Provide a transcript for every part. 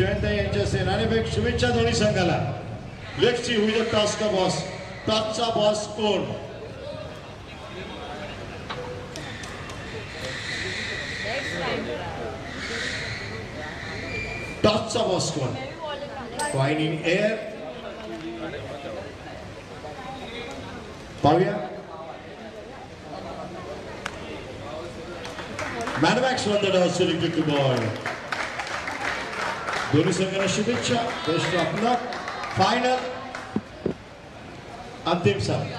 शिवंताई यांच्या सेनानीपेक्षा शुभेच्छा दोन्ही संघाला. Let's see who the task boss टॉपचा boss कोण? टॉपचा बॉस कोण? कॉइन इन एअर पाहूया. मॅनमॅक्स won the toss selected to bowl दोन्ही संघांना शुभेच्छा. बेस्ट ऑफ लक फायनल अंतिम सामना.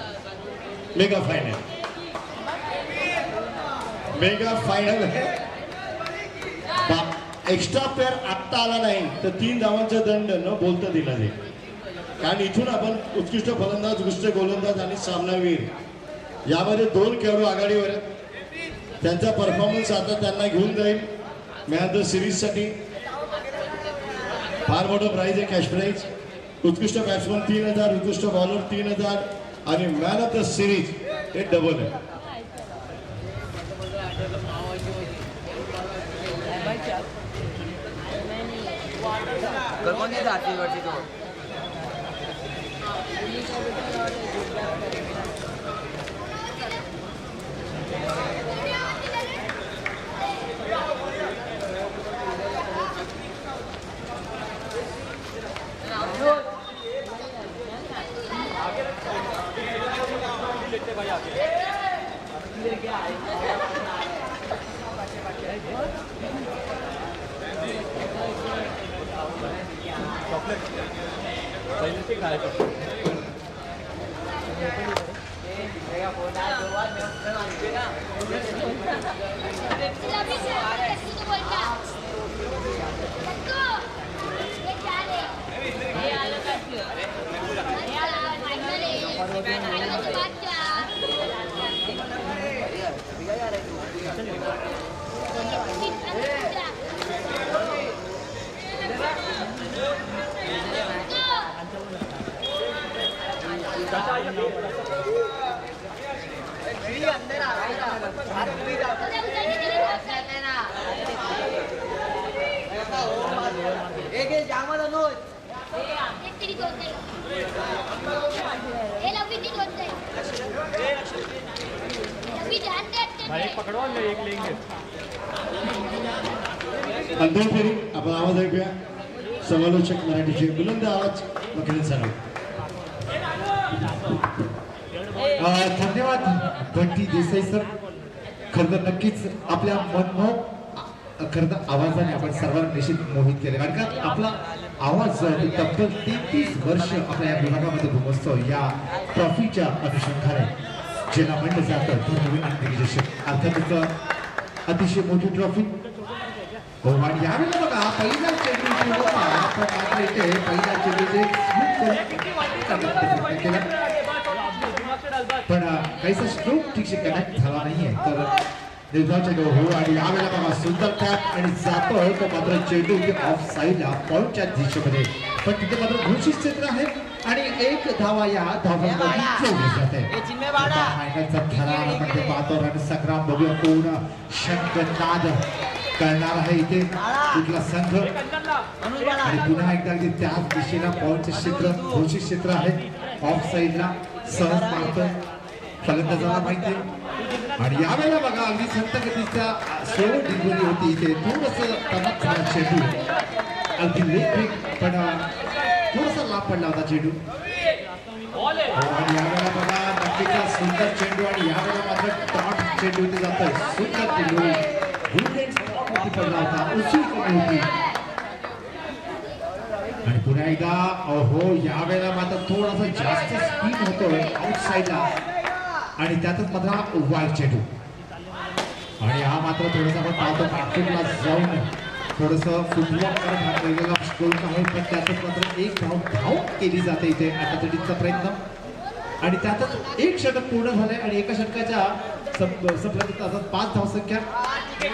मेगा फायनल मेगा फायनल आहे. एक्स्ट्रा प्लेअर आत्ता आला नाही. तर तीन धावांचा दंड न बोलता दिला जाईल. कारण इथून आपण उत्कृष्ट फलंदाज उत्कृष्ट गोलंदाज आणि सामनावीर यामध्ये दोन खेळाडू आघाडीवर आहेत. त्यांचा परफॉर्मन्स आता त्यांना घेऊन जाईल. मॅन द सिरीजसाठी फार मोठं प्राईज आहे कॅश प्राईज उत्कृष्ट बॅट्समन तीन हजार उत्कृष्ट बॉलर तीन हजार आणि मॅन ऑफ द सिरीज हे डबल आहे. कोणती जाती वरती तो 哎，你先开走。你那个包扎做完没有？能看见吗？没事。अंतिम फेरी आपण आवाज ऐकूया. समालोचक मराठीचे बुलंद आवाज. वकील सराव धन्यवाद. बंटी देसाई सर. खरं तर नक्कीच आपल्या मनमोहक खरं तर आवाजाने आपण सर्वांना निश्चित मोहित केले. कारण का आपला आवाज जो आहे तो तब्बल तेहतीस वर्ष आपल्या या विभागामध्ये घुमसतो या ट्रॉफीच्या अनुषंगाने ज्याला म्हणलं जातं. धर्मवीर अर्थातच अतिशय मोठी ट्रॉफी. हो आणि यावेळेला बघा पहिला पण काहीसा स्ट्रोक ठीकसे कनेक्ट झाला नाहीये तर निर्धाव चेंडू हो आणि यावेळेला बघा सुंदर टॅप आणि जातोय तो मात्र चेंडू ऑफ साईडला पॉईंटच्या दिशेमध्ये पण तिथे मात्र घोषित क्षेत्र आहे आणि एक धावा या धावांवरती जोडली जाते हे. फायनलचा थरार आपण ते पाहतो रणसंग्राम बघूया कोण शंखनाद करणार आहे इथे कुठला संघ आणि पुन्हा एकदा अगदी त्याच दिशेला पॉईंटचे क्षेत्र घोषित क्षेत्र आहे ऑफ साईडला सहज मारतोय फलंदाजाला माहिती आहे. आणि यावेळेला बघा अगदी संत गतीच्या स्लो डिलिव्हरी होती इथे. थोडस टणक झाला चेंडू अगदी लेग पण थोडासा लाभ पडला होता चेंडू हो, आणि यावेळेला बघा नक्कीचा सुंदर चेंडू आणि यावेळेला मात्र टॉट चेंडू इथे जातोय. सुंदर चेंडू पडला होता. उशीर कमी होती. आणि पुन्हा एकदा अहो यावेळेला मात्र थोडासा जास्त स्पीड होतोय आउटसाईडला आणि त्यातच मात्र वाईट चेंडू आणि हा मात्र थोडासा आपण पाहतो मार्केटला जाऊन थोडस फुटबॉल करत आहे पण त्यातच मात्र एक धाव धाव केली जाते इथे अटॅचडीचा प्रयत्न. आणि त्यातच एक षटक पूर्ण झालंय आणि एका षटकाच्या सप- संपल्यानंतर आता पाच धावसंख्या. आगे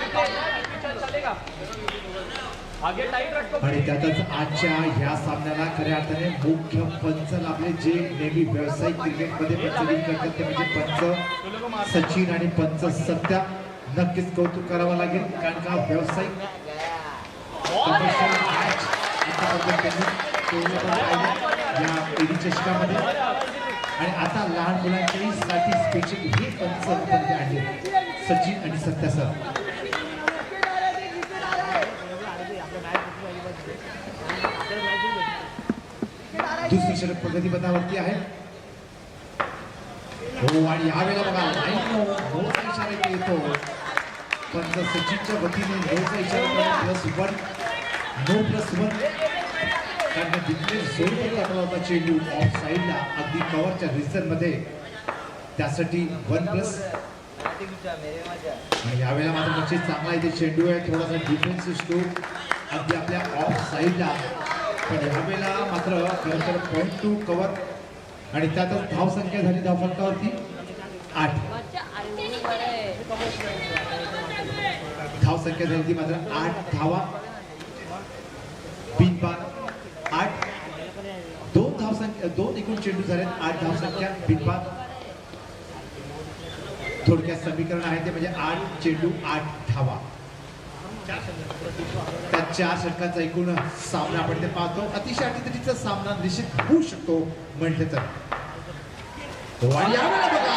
आणि त्यातच आजच्या ह्या सामन्याला खऱ्या अर्थाने मुख्य पंच लाभले. जे नेहमी व्यावसायिक क्रिकेटमध्ये प्रचलित करतात ते म्हणजे पंच सचिन आणि पंच सत्या. नक्कीच कौतुक करावं लागेल कारण का व्यावसायिक या एडी चषकामध्ये. आणि आता लहान मुलांच्याही साठी स्पेशल हे पंच आपण आणले सचिन आणि सत्या सर. दुसरी षटक प्रगतीपथावरती आहे. हो आणि यावेळेला बघा लाईन नो इशारा इथे येतो. पण जर सचिनच्या वतीने नोचा इशारा plus one no plus one कारण का तिथले जोरदार टाकला होता चेंडू ऑफ साईडला अगदी कव्हरच्या रिझनमध्ये. त्यासाठी वन प्लस आणि यावेळेला मात्र नक्कीच चांगला इथे चेंडू आहे थोडासा डिफेन्सिव्ह स्ट्रोक अगदी आपल्या ऑफ साईडला पण यावेळेला मात्र खरं पॉईंट टू कव्हर आणि त्यातच धाव संख्या झाली धाव फलकावरती आठ. धाव संख्या झाली ती मात्र आठ धावा. बिन बाद आठ. दोन धाव संख्या दोन एकूण चेंडू झालेत. आठ धाव संख्या बिन बाद थोडक्यात समीकरण आहे ते म्हणजे आठ चेंडू आठ धावा. त्या चार षटकांचा एकूण सामना आपण ते पाहतो. अतिशय अटीतटीचा सामना निश्चित होऊ शकतो म्हटलं तर. आणि यावेळेला बघा.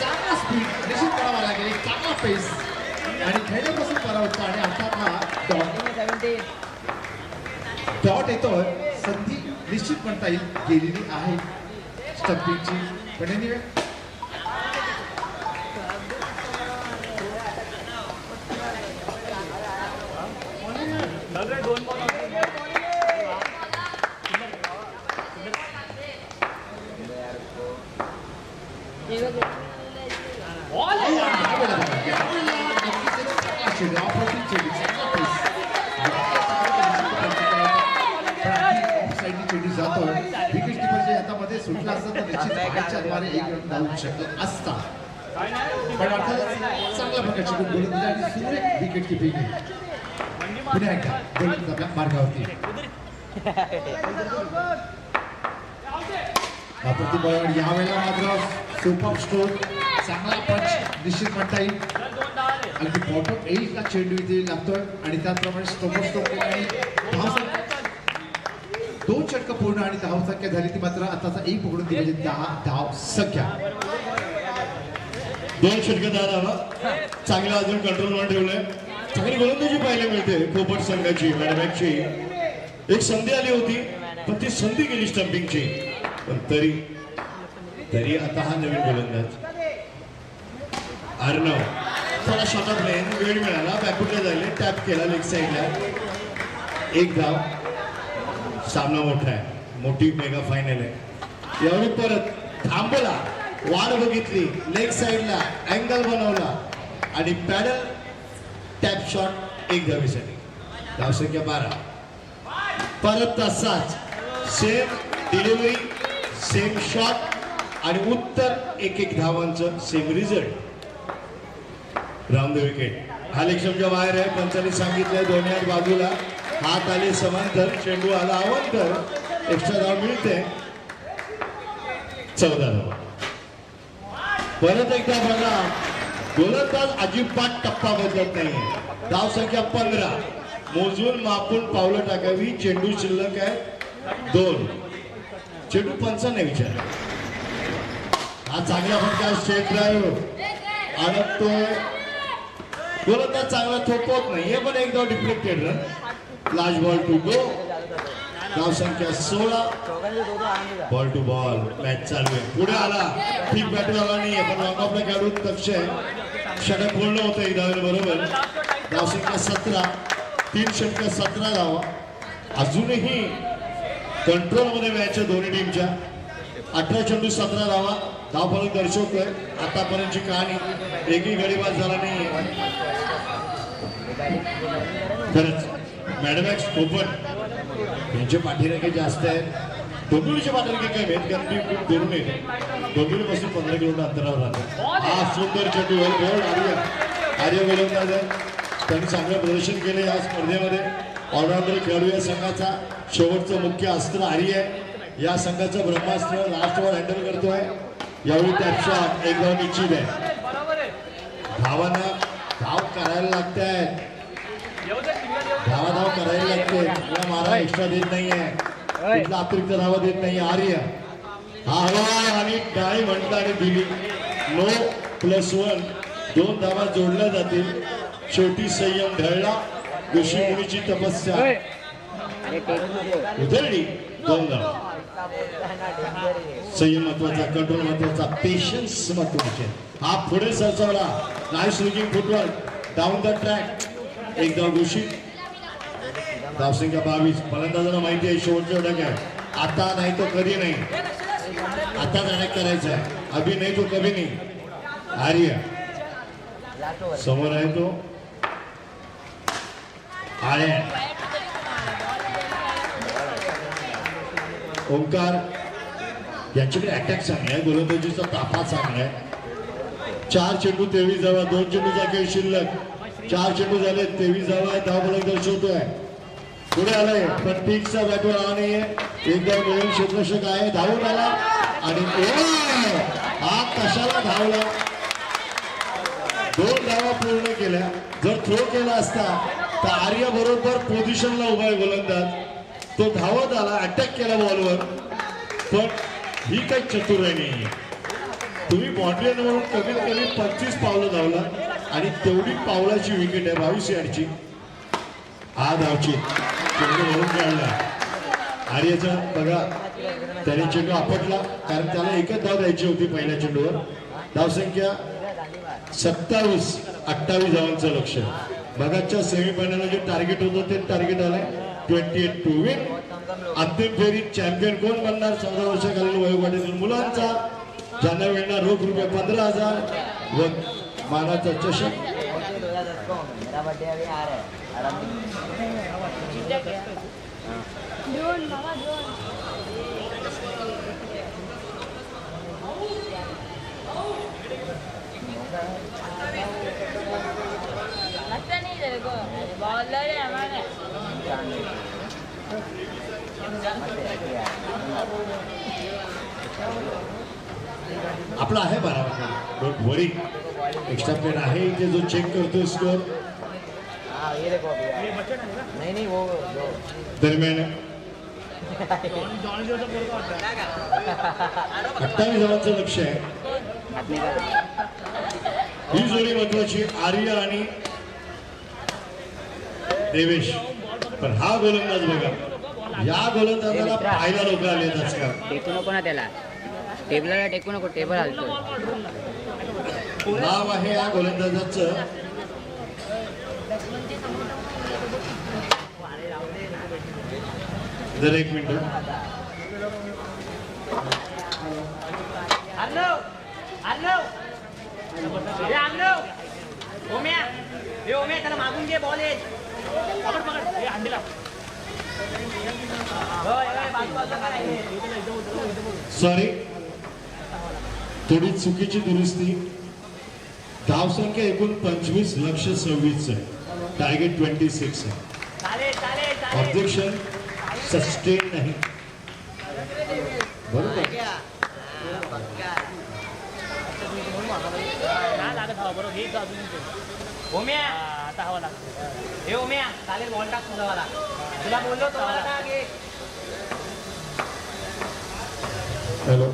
चांगला स्पीड निश्चित करावा लागेल. चांगला पेस आणि खेळण्यापासून परावृत्त आणि अर्थात हा डॉट डॉट येतोय संधी निश्चित म्हणता येईल. गेलेली आहे. स्टंपिंगची पण तर द्वारे एक रन धावू शकत असता. पण अर्थातच चांगल्या प्रकारची गुण गोलंदाजी आणि सुरेख विकेट किपिंग पुन्हा एकदा गोलंदाजा आपल्या मार्गावरती. प्रतिबळ यावेळेला मात्र सुपर स्टोर चांगला पंच निश्चित म्हणता येईल. चल, दोन दहा आले. अगदी बॉटम एजला चेंडू इथे लागतोय. आणि त्याचप्रमाणे स्टोपर स्ट्रोक आणि धाव संख्या दोन षटकं पूर्ण आणि धाव संख्या झाली ती मात्र आताचा एक पकडून ती म्हणजे दहा धाव संख्या. दोन षटक दहा धावा चांगलं अजून कंट्रोलवर ठेवलंय. चांगली गोलंदाजी पाहायला मिळते कोपट संघाची मॅडमॅकची. एक संधी आली होती पण ती संधी गेली स्टम्पिंगची पण तरी तरी आता हा नवीन गोलंदाज. अर्णव. थोडा शॉर्ट ऑफ लेन वेळ मिळाला. बॅकफुटला झाले टॅप केला लेग साईडला एक धाव. सामना मोठा आहे. मोठी मेगा फायनल आहे. यावेळी परत थांबला वाढ बघितली लेग साईडला अँगल बनवला आणि पॅडल टॅप शॉट एक धावेसाठी धावसंख्या बारा. परत तसाच सेम डिलिव्हरी सेम शॉट आणि उत्तर एक एक धावांचं same result round the wicket हा लेक्षमच्या बाहेर आहे पंचाने सांगितलंय दोन्ही हात बाजूला. हात आले समांतर चेंडू आला अवंतर एक्स्ट्रा धाव मिळते. चौदा धाव परत एकदा बघा. गोलंदाज अजिबात टप्पा बदलत नाहीये. धाव संख्या पंधरा. मोजून मापून पावलं टाकावी. चेंडू शिल्लक आहे. दोन. चेंडू पंचांना विचार हा चांगला फटका स्टेट ड्राईव्ह अडकतोय. गोलंदाज चांगला थोपवत नाही. हे पण एकदा deflected run last ball to go धाव संख्या सोळा. बॉल टू बॉल मॅच चालू आहे. पुढे आला. ठीक बॅट आला नाही पण लॉकअपला खेळाडू लक्ष आहे षटक बोललं होतं एक बरोबर. धाव संख्या सतरा. तीन षटक सतरा धावा. अजूनही कंट्रोलमध्ये मॅच आहे दोन्ही टीमच्या अठरा चेंडू सतरा धावा. धाव फलक दर्शवतोय. आतापर्यंतची कहाणी. एकही गडीबाज झाला नाही खरंच. मॅडम ओपन यांचे पाठीरेखे जास्त आहेत. डोंबिवलीचे पाठीरेखे कमी आहेत? कारण ती खूप दुरून येते डोंबिवलीपासून पंधरा किलोमीटर अंतरावर राहते हा सुंदर चेंडू वेल बॉल आर्य. आर्य गोलंदाज आहे त्यांनी चांगलं प्रदर्शन केलं या स्पर्धेमध्ये. ऑलराऊंडर खेळाडू या संघाचा शेवटचं मुख्य अस्त्र आर्य आहे. या संघाचं ब्रह्मास्त्र लास्ट वर हँडल करतोय. यावेळी त्याच्या एक धाव निश्चित आहे. आहे. धावांना धाव करायला लागत आहेत धावा धाव करायला लागते चांगला मारा एक्स्ट्रा देत नाहीये. कुठला अतिरिक्त धावा देत नाही आर्य. हा हवा आणि डाळी म्हटलं आणि दिली. No plus one. दोन धावा जोडल्या जातील. शेवटी संयम ढळला ऋषी तपस्या. उधळली. दोन धावा. संयम महत्त्वाचा कंट्रोल महत्त्वाचा पेशन्स महत्त्वाचे. हा पुढे सरसावला. Nice looking football down the track एक धाव घोषित धावसंख्या बावीस फलंदाजांना माहिती आहे शेवटचा अटक आहे. आता नाही तो कधी नाही. आता नाही करायचा आहे. अभि नाही तो कभी नाही. आर्य. समोर आहे तो. आर्य. ओंकार. यांच्याकडे अटॅक चांगला आहे. गोलंदाजीचा ताफा चांगला आहे. चार चेंडू तेवीस जावा दोन चेंडूचा खेळ शिल्लक. चार चेंडू झाले तेवीस जावा दहा फलक दर्शवतोय. पुढे आलाय पण पिकचा बॅटवर आला नाहीये. एकदा मिळून क्षेत्ररक्षक आहे. धावून आला. आणि हा कशाला धावला? दोन धावा पूर्ण केल्या. जर थ्रो केला असता तर आर्य बरोबर पोझिशनला उभा आहे गोलंदाज. तो धावत आला अटॅक केला बॉलवर पण ही काही चतुराई नाही. तुम्ही बॉटल म्हणून कमीत कमी पंचवीस पावलं धावला. आणि तेवढी पावलाची विकेट आहे बावीस यार्डची हा धावची. चेंडू भरून आर्यचा बघा त्याने चेंडू आपटला कारण त्याला एकच धाव द्यायची होती पहिल्या चेंडूवर. धावसंख्या सत्तावीस अठ्ठावीस धावांचं लक्ष. बघाच्या सेमीफायनलला जे टार्गेट होतं ते टार्गेट आलंय. ट्वेंटी एट टू विन अंतिम फेरीत चॅम्पियन कोण बनणार? चौदा वर्षाखालील वयोगटातील मुलांचा. ज्यांना मिळणार रोख रुपये पंधरा हजार. व मानाचा चषक मेरा बर्थडे अभी आ रहा है आराम से दोन बाबा दोन. है आपला आहे बारा डोंट वरी एक्स्ट्रा प्लेअर आहे इथे जो चेक हाँ वो जो दरम्यान अठ्ठावीस धावांचं लक्ष आहे. ही जोडी महत्वाची आर्य आणि देवेश. पण हा गोलंदाज बघा. या गोलंदाजाला पाहायला लोक आले आजकाल. टेकू नको ना त्याला. टेबलला टेकू नको टेबल हलतो नाव आहे या गोलंदाजाचं. जर एक मिनिट. त्याला मागून घे बॉल पकड पकड. हे. सॉरी थोडी चुकीची दुरुस्ती. धावसंख्या एकूण पंचवीस लक्ष सव्वीस आहे. टार्गेट ट्वेंटी सिक्स आहे ऑब्जेक्शन सस्टेन नाही. बरोबर. हे आता हवा लागतो. हे ओम्या चालेल बॉल टाक तुझा मला तुला बोललो टाक. हॅलो.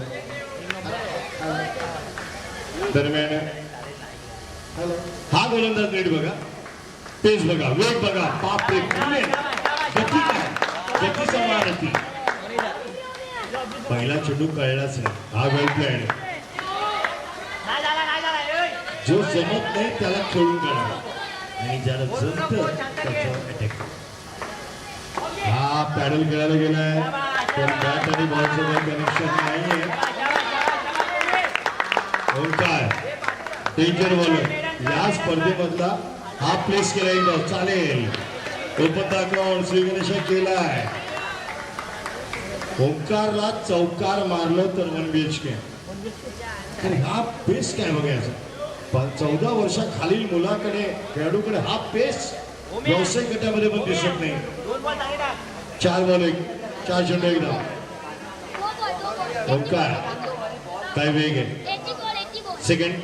दरम्यान. हा गोलंदाज नीट बघा. पेस बघा वेग बघा. बाप रे काय पहिला चेंडू कळलाच नाही. हा वेल प्लॅन. जो जमत नाही त्याला खेळून काढा. आणि ज्याला जमत त्याच्यावर अटॅक हा पॅडल खेळायला गेलाय. पण बॅट आणि बॉलचं काही कनेक्शन नाहीये. ओंकार डेंजर बॉलर या स्पर्धेमधला हा प्लेस केला एकदा चालेल. उपताकावर दाखवून केलाय ओंकारला चौकार मारलं तर वन बी एच के हा पेस काय बघायचा पण चौदा वर्षाखालील मुलाकडे खेळाडूकडे हा पेस व्यावसायिक गटामध्ये पण दिसत नाही. चार बॉल एक चार चेंडू एकदा ओंकार काय वेग आहे. सेकंड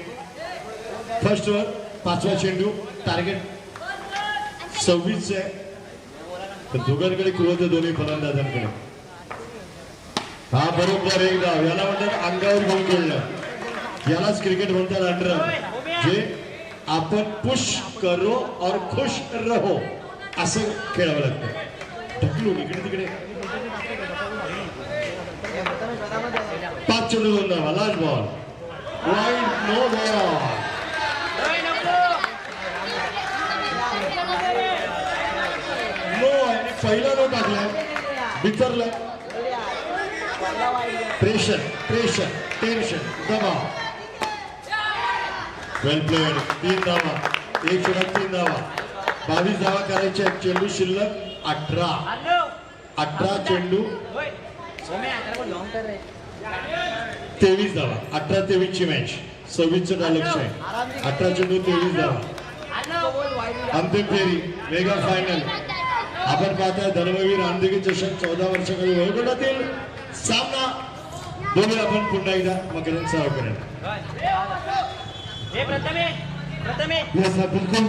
फर्स्ट वर पाचवा चेंडू टार्गेट सव्वीस आहे तर दोघांकडे क्रोध दोन्ही फलंदाजांकडे. हा बरोबर एक डाव याला म्हणतात अंगावर घेऊन खेळणं. यालाच क्रिकेट म्हणतात अंडर जे आपण पुश करो और खुश रहो असं खेळावं लागतं. ढकलून इकडे तिकडे. पाच चेंडू दोन धावा. Last ball wide no ball ओय, नको. नो आणि पहिला नो टाकलाय बिथरलाय प्रेशर प्रेशर टेन्शन दबाव. वेल प्लेड तीन धावा. एक षटक तीन धावा. बावीस धावा करायचे चेंडू शिल्लक अठरा. अठरा चेंडू. तेवीस धावा. अठरा तेवीसची मॅच सव्वीसचं लक्ष आहे. अठरा चेंडू तेवीस धावा. अंतिम फेरी मेगा फायनल आपण पाहतोय धर्मवीर आंधळी चषक चौदा वर्षाखाली वयोगटातील सामना. बघूया आपण पुन्हा एकदा मकरंद सराव करेल हे प्रथमेश प्रथमेश बिलकुल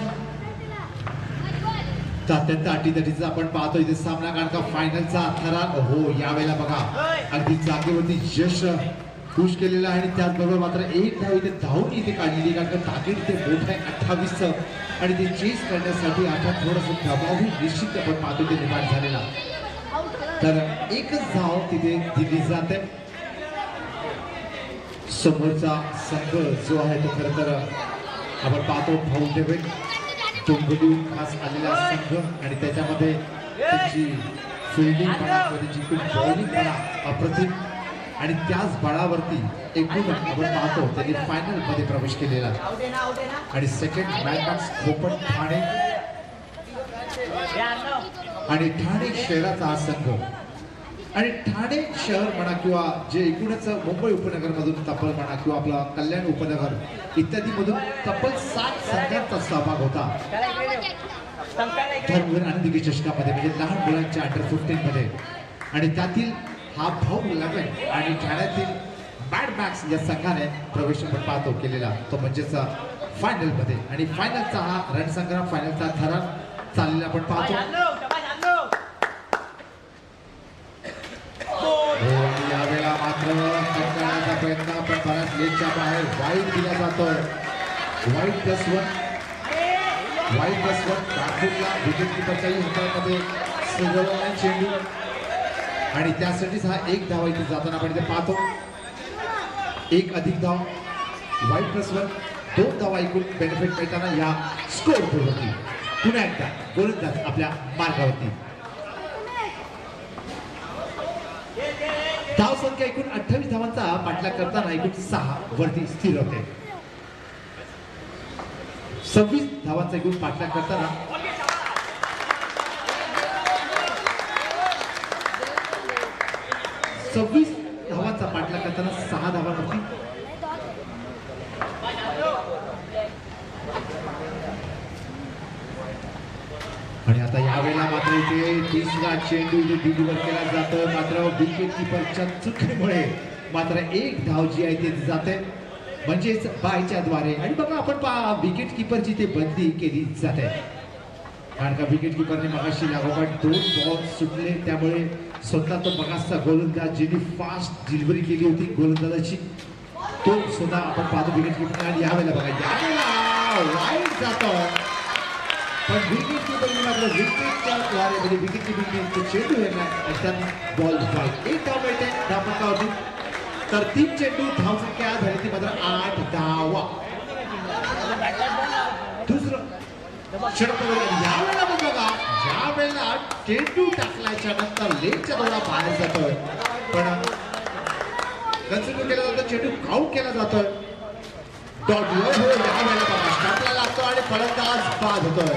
अत्यंत अटीतटीचा आपण पाहतो इथे सामना कारण का फायनलचा थरा हो यावेळेला बघा अगदी जागेवरती यश खुश केलेला आहे आणि त्याचबरोबर मात्र एक धाव इथे धावून इथे काढलेली कारण का टार्गेट इथे मोठं आहे अठ्ठावीस आणि ते चेस करण्यासाठी आता थोडस दबावही निश्चित आपण पाहतो ते निर्माण झालेला तर एकच धाव तिथे दिली जाते. समोरचा संघ जो आहे तो खरं तर आपण पाहतो भाऊ डेव्हिड तुंबडून खास आलेला संघ आणि त्याच्यामध्ये त्याची फिल्डिंग म्हणा त्याची बॉलिंग म्हणा अप्रतिम आणि त्याच बळावरती एकूण आपण पाहतो त्यांनी फायनलमध्ये प्रवेश केलेला. आणि सेकंड मॅच खोपट ठाणे. आणि ठाणे शहराचा हा संघ. आणि ठाणे शहर म्हणा किंवा जे एकूणच मुंबई उपनगरमधून तब्बल म्हणा किंवा आपला कल्याण उपनगर इत्यादीमधून तब्बल सात संघांचा सहभाग होता. त्याला इकडे धर्मवीर आनंदी चषकामध्ये म्हणजे लहान मुलांच्या अंडर फिफ्टीन मध्ये. आणि त्यातील हा भाऊ इलेव्हन आणि ठाण्यातील बॅड बॅक्स या संघाने प्रवेश आपण पाहतो केलेला. तो म्हणजेच फायनलमध्ये आणि फायनलचा हा रणसंग्राम फायनलचा थरार चाललेला आपण पाहतो. हो आणि यावेळेला मात्र करण्याचा प्रयत्न पण बऱ्याच लेनच्या बाहेर वाईट दिला जातोय wide plus one wide plus one राठोडला wicket किपरच्याही हातामध्ये चेंडू. आणि त्यासाठीच हा एक धाव इथे जाताना आपण इथे पाहतो. एक अधिक धाव. वाईट प्लसवर दोन धावा ऐकून बेनिफिट मिळताना या स्कोर बोर्डवरती पुन्हा एकदा गोलंदाज आपल्या मार्गावरती. धाव संख्या एकूण अठ्ठावीस धावांचा पाठलाग करताना एकूण सहा वरती स्थिर होते. सव्वीस धावांचा एकूण पाठलाग करताना सव्वीस धावांचा पाठलाग करताना सहा धावांवरती. आणि आता यावेळेला मात्र इथे तिसरा चेंडू इथे डिलिव्हर केला जातो मात्र विकेट किपरच्या चुकीमुळे मात्र एक धाव जी आहे ती जाते. म्हणजेच बायच्या द्वारे. आणि बघा आपण पहा विकेट किपरची ते बदली केली जाते. कारण का विकेट किपरने मगाशी लागोपाठ दोन बॉल सुटले. त्यामुळे स्वतः तो मगासचा गोलंदाज ज्यांनी फास्ट डिलिव्हरी केली होती गोलंदाजाची तो सुद्धा आपण पाहतो विकेट किपर आणि यावेळेला बघा वाईट जातो. पण विकेट किपरने मात्र विकेटच्या द्वारे म्हणजे विकेट किपरने चेंडू येणार बॉल वाईट एक धाव मिळते धावपटावरती तर तीन चेंडू धाव संख्या झाली ती मात्र आठ धावा दुसरं षटक यावेळेला पण बघा ज्या वेळेला चेंडू टाकल्याच्या नंतर लेगच्या दौरा बाहेर जातोय पण कन्सिडर केला जातो चेंडू काउंट केला जातोय डॉट हो हो यावेळेला बघा स्टॉपला लागतो आणि फलंदाज बाद होतोय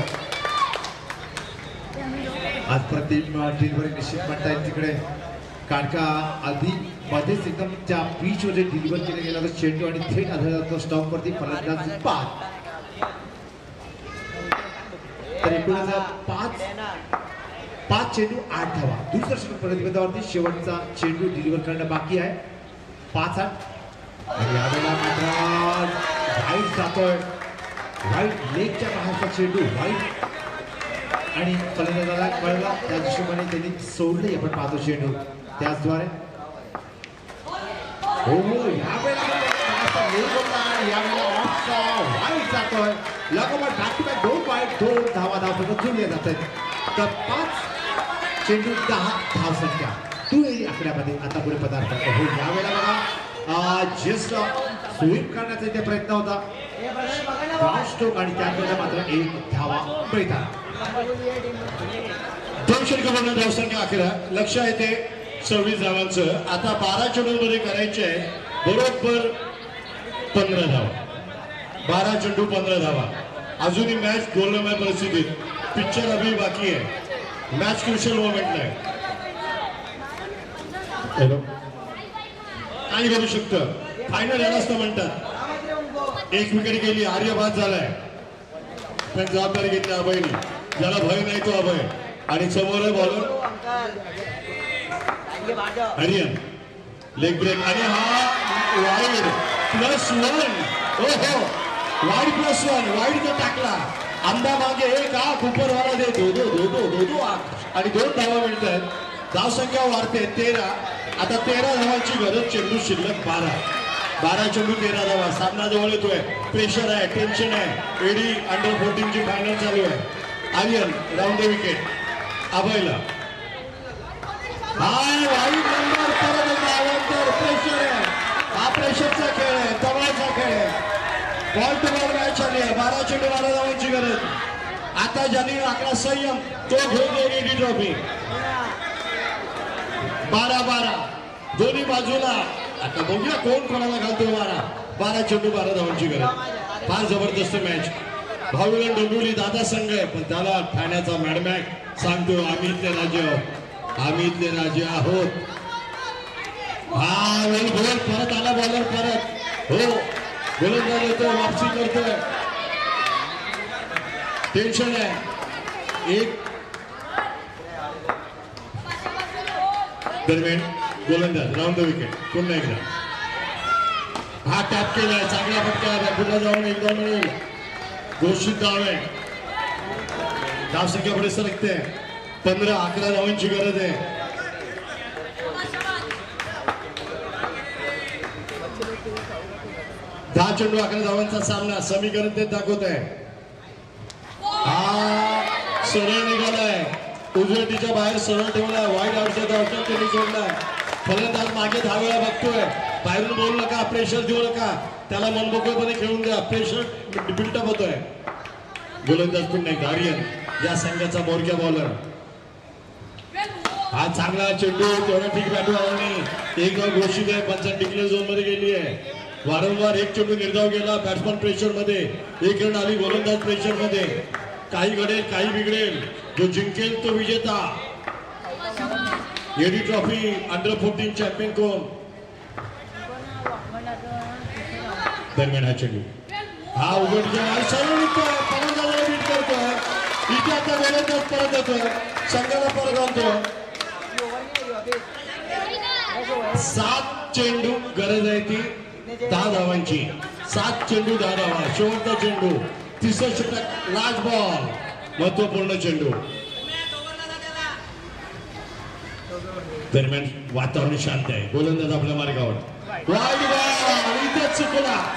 आज प्रतिम डिलिव्हरी निश्चित म्हणता येईल तिकडे कारण का आधी मध्येच एकदम त्या बीचमध्ये डिलिव्हर केला गेला तर चेंडू आणि थेट आढळला जातो स्टॉपवरती फलंदाज बाद तर एकूणच पाच पाच चेंडू आठ धावा. दुसऱ्या षटक प्रतिबंधावरती शेवटचा चेंडू डिलिव्हर करणं बाकी आहे. पाच आठ. आणि यावेळेला मात्र वाईट जातोय. वाईट लेगच्या बाहेरचा चेंडू वाईट आणि फलंदाजाला कळला त्या हिशोबाने त्यांनी सोडले आपण पाहतो चेंडू. त्याचद्वारे हो हो यावेळेला यावेळेला वाईट जातोय. लगोपाठ बॅक टू बॅक दोन पॉईंट दोन धावा धावपत्र जुळले जात आहेत तर पाच चेंडू दहा धाव संख्या. दुहेरी आकड्यामध्ये आता पुढे पदार्थ हो यावेळेला बघा जस्ट स्वीप करण्याचा इथे प्रयत्न होता. स्ट्रोक आणि त्यावेळेला मात्र एक धावा मिळतात. दोन धाव धावसंख्या अकरा. लक्ष येते सव्वीस धावांचं. आता बारा चेंडूमध्ये करायचे आहे. बरोबर पंधरा धावा. बारा चेंडू पंधरा धावा. अजूनही मॅच गोलमय परिस्थितीत. पिक्चर अभि बाकी आहे. मॅच क्रुशियल मोमेंटला आहे. हॅलो काय करू शकतं. फायनल यालाच असं म्हणतात. एक विकेट गेली आर्य झालाय. पण जबाबदारी घेतली अभयनी. ज्याला भय नाही तो अभय. आणि समोर बॉलर हरियन लेग ब्रेक आणि हा वाईड प्लस वन हो हो वाईट प्लस वन वाईट तर टाकला. आंबा मागे एक हा कुपरवाला दे दो दो दो दो दो दो आठ आणि दोन धावा मिळत आहेत धाव संख्या वाढते तेरा. आता तेरा धावांची गरज चेंडू शिल्लक बारा. बारा चेंडू तेरा धावा. सामना जवळ येतोय. प्रेशर आहे टेन्शन आहे. एडी अंडर फोर्टीनची फायनल चालू आहे. आर्यन राऊंड द विकेट अभयला हाय वाईट नंबर परत एकदा अवांतर प्रेशर आहे हा प्रेशरचा खेळ आहे दबावाचा खेळ आहे बॉल टू बॉल मॅच आली आहे बारा गरज. आता ज्यांनी राखला संयम तो घेऊन येईल ट्रॉफी बारा बारा. दोन्ही बाजूला. आता बघूया कोण कोणाला घालतो बारा. बारा चेंडू बारा धावांची गरज. फार जबरदस्त मॅच भाऊला डोंबिवली दादा संघ आहे पण त्याला ठाण्याचा मॅडमॅक सांगतो आम्ही इथले राज्य आम्ही इथले राज्य आहोत. हा वेल बोल परत आला बॉलर परत. हो गोलंदाज येतो वापसी करतोय. टेन्शन आहे एक दरम्यान गोलंदाज राऊंड द विकेट पुन्हा एकदा. हा टॅप केलाय चांगला फटका पुन्हा जाऊन एकदा मिळेल घोषित धाव आहे धाव संख्या पुढे सरकते पंधरा अकरा धावांची गरज आहे. दहा चेंडू अकरा धावांचा सामना समीकरण ते दाखवत आहे. हा सरळ निघालाय. उजव्या तिच्या बाहेर सरळ ठेवलाय. वाईट आउटचा औषध त्यांनी सोडलाय. फलंदाज मागे दहा वेळा बघतोय. बाहेरून बोलू नका प्रेशर देऊ नका. त्याला मनमोकळपणे खेळून द्या. प्रेशर बिल्टअप होतोय. गोलंदाज पुन्हा एकदा. या संघाचा बोरक्या बॉलर हा चांगला चेंडू तेवढा ठीक बॅटू आला एक धाव घोषित आहे. पंचायत डिक्लेअर झोनमध्ये गेली आहे. वारंवार एक चेंडू निर्धाव गेला बॅट्समन प्रेशरमध्ये. एक रन आली गोलंदाज प्रेशरमध्ये. काही घडेल काही बिघडेल. जो जिंकेल तो विजेता. A D trophy under fourteen champion कोण? दरम्यान हा चेंडू हा उघडच्या बाहेर बीट इथे आता गोलंदाज परत येतो. संघाला परत आणतो. सात चेंडू गरज आहे ती. दहा धावांची. सात चेंडू दहा धावा. शेवटचा चेंडू. तिसरं षटक लास्ट बॉल. महत्त्वपूर्ण चेंडू. दरम्यान वातावरण शांत आहे. गोलंदाज आपल्या मार्गावर. वाईट बॉल. इथे चुकला.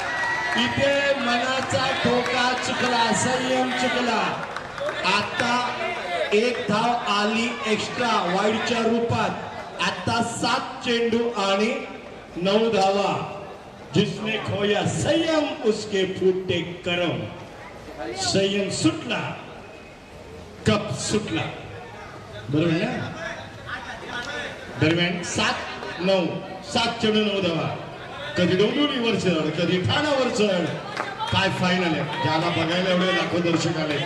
इथे मनाचा ठोका चुकला. संयम चुकला. आता एक धाव आली एक्स्ट्रा वाईडच्या रूपात. आता सात चेंडू आणि नऊ धावा. जिसने खोया. संयम उसके फूटे करम. संयम सुटला कप सुटला. बरोबर ना? दरम्यान सात नऊ सात चेंडू नऊ धावा. कधी डोंबिवली वर चढ कधी ठाण्यावर चढ. काय फायनल आहे? ज्याला बघायला एवढे लाखो दर्शक आले.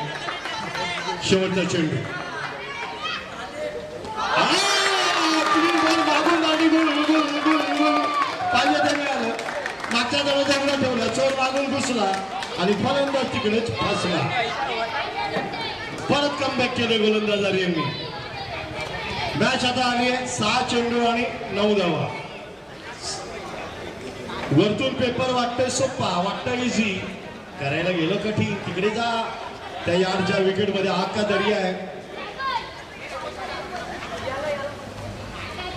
शेवटचा चेंडू. पाहिजे ते मिळालं. मागच्या जवळ चांगला ठेवला. चोर मागून घुसला. आणि फलंदाज तिकडेच फासला परत कमबॅक केले गोलंदाजारी यांनी. मॅच आता आली आहे सहा चेंडू आणि नऊ धावा. वरतून पेपर वाटतंय सोपा वाटतं इझी करायला गेलं कठीण. तिकडे जा. त्या यार्डच्या विकेटमध्ये मध्ये का दरिया आहे.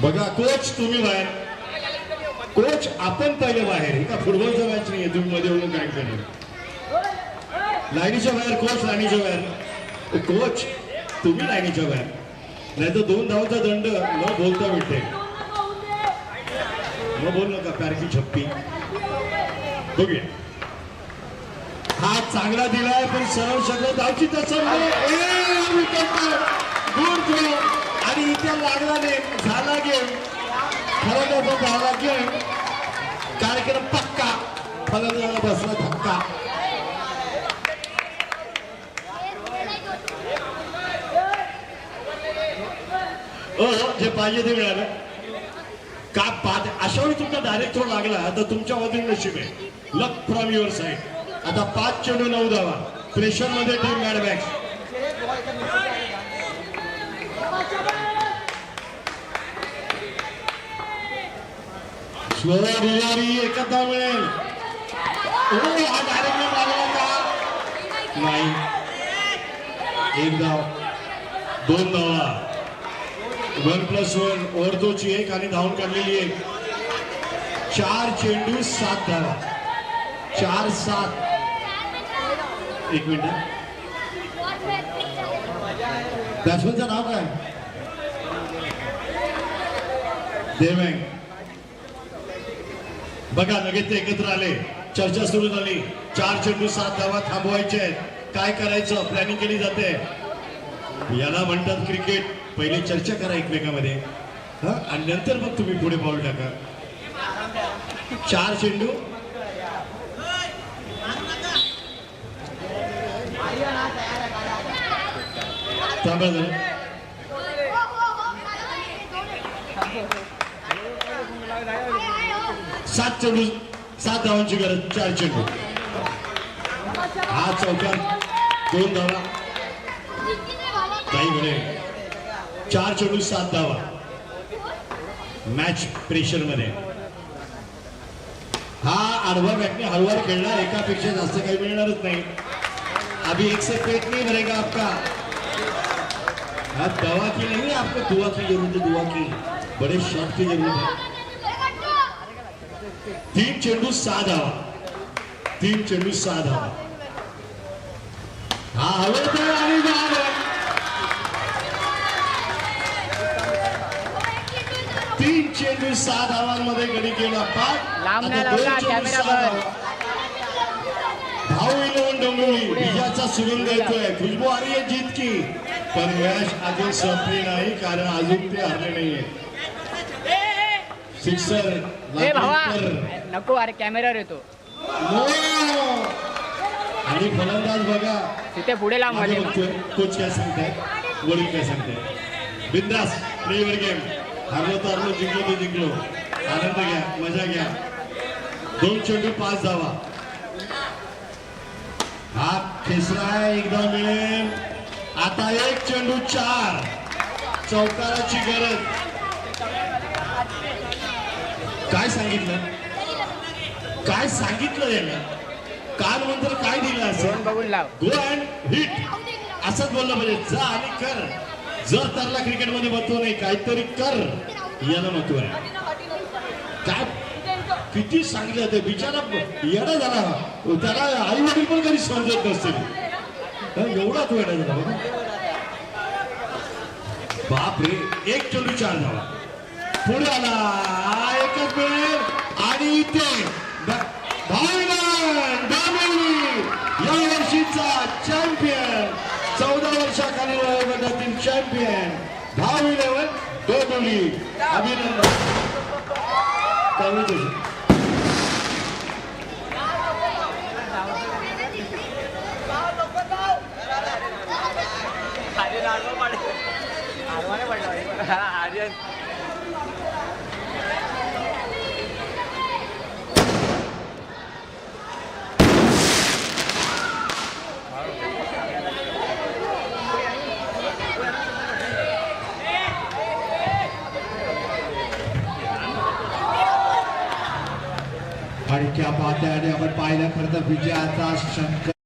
बघा कोच तुम्ही बाहेर. कोच आपण पहिले बाहेर. हे का फुटबॉलचा मॅच नाही तुम्ही मध्ये येऊन काय करणार लाईनीच्या बाहेर कोच लाईनीच्या बाहेर कोच तुम्ही लाईनीच्या बाहेर नाही तर दोन धावचा दंड न बोलता मिळते. न बोल नका प्यारकी छप्पी. बघूया. हा चांगला दिलाय पण सरळ सगळं धावची तसं गुड आणि इथे लागला गेम झाला गेम. खरं झाला गेम. कार्यक्रम पक्का. फलंदाजाला बसला धक्का. हो हो, जे पाहिजे ते मिळालं. का पाच अशा वेळी तुमचा डायरेक्ट थ्रो लागला तर तुमच्या वतीन नशीब आहे. लक फ्रॉम युअर साईड आता पाच चेंडू नऊ धावा. प्रेशरमध्ये टीम बॅक्स स्लो डिलिव्हरी एकदा मिळेल. हा डायरेक्ट लागला का? नाही. एक धाव. दोन धावा. वन प्लस वन ओव्हरथ्रोची एक आणि धावून काढलेली एक. चार चेंडू सात धावा. चार सात. एक मिनिट बॅट्समनचं नाव काय? देवँग. बघा लगेच ते एकत्र आले. चर्चा सुरू झाली. चार चेंडू सात धावा थांबवायचे आहेत. काय करायचं? प्लॅनिंग केली जाते. याला म्हणतात क्रिकेट पहिले चर्चा करा एकमेकामध्ये. हा? आणि नंतर मग तुम्ही पुढे पाऊल टाका. चार चेंडू. थांबा जरा. सात चेंडू सात धावांची गरज चार चेंडू. हा चौकार दोन धावा. काही म्हणे चार चेंडू सात धावा. मॅच प्रेशरमध्ये. हा आडवा बॅटने हळूवार खेळणार एकापेक्षा जास्त काही मिळणारच नाही. अभी एक से पेट नहीं भरेगा आपका. हा दवा की नहीं आपका आपको दुआ की जरूरत है दुआ की बड़े शॉट की जरूरत है. तीन चेंडू सहा धावा. तीन चेंडू सहा धावा. हा हवे आणि बाद आहे. तीन चेंडू सहा धावांमध्ये गडी केला पाठ. लांब कॅमेरा. धावा. भाऊ इलेवन डोंबिवली विजयाचा सुगंध येतोय. खुशबू आली आहे जीत की पण मॅच अजून संपली नाही कारण अजून ते हरले नाहीये. सिक्सर. नको अरे कॅमेरावर येतो! आणि फलंदाज बघा. तिथे पुढे बघतोय कोच काय सांगताय? वडील काय सांगताय? बिंदास प्लेवर गेम हरलो तर हरलो जिंकलो तर जिंकलो. आनंद घ्या मजा घ्या. दोन चेंडू पाच धावा. हा खेसरा एकदा मिळेल. आता एक चेंडू चार. चौकाराची गरज. काय सांगितलं? काय सांगितलं याला? काल मंत्र काय दिलं लाव. गो अँड हिट असंच बोललं पाहिजे. जा आणि कर. जर त्याला क्रिकेटमध्ये महत्त्व नाही काहीतरी कर. याला महत्त्व आहे. काय? किती सांगितलं ते? बिचारा येणं झाला त्याला आई वडील पण कधी समजत नसतील. एवढा तो येडा झाला बघा. बापरे एक चेंडू चार झाला. पुढे आला. एकच मिळेल. आणि इथे ब- या वर्षीचा चॅम्पियन चौदा वर्षाखालील वयोगटातील चॅम्पियन भाव इलेवन डोंबिवली अभिनंदन. चांगली तुझी क्या बात आहे आणि आपण पाहिलं खरं तर विजयाचा शंकर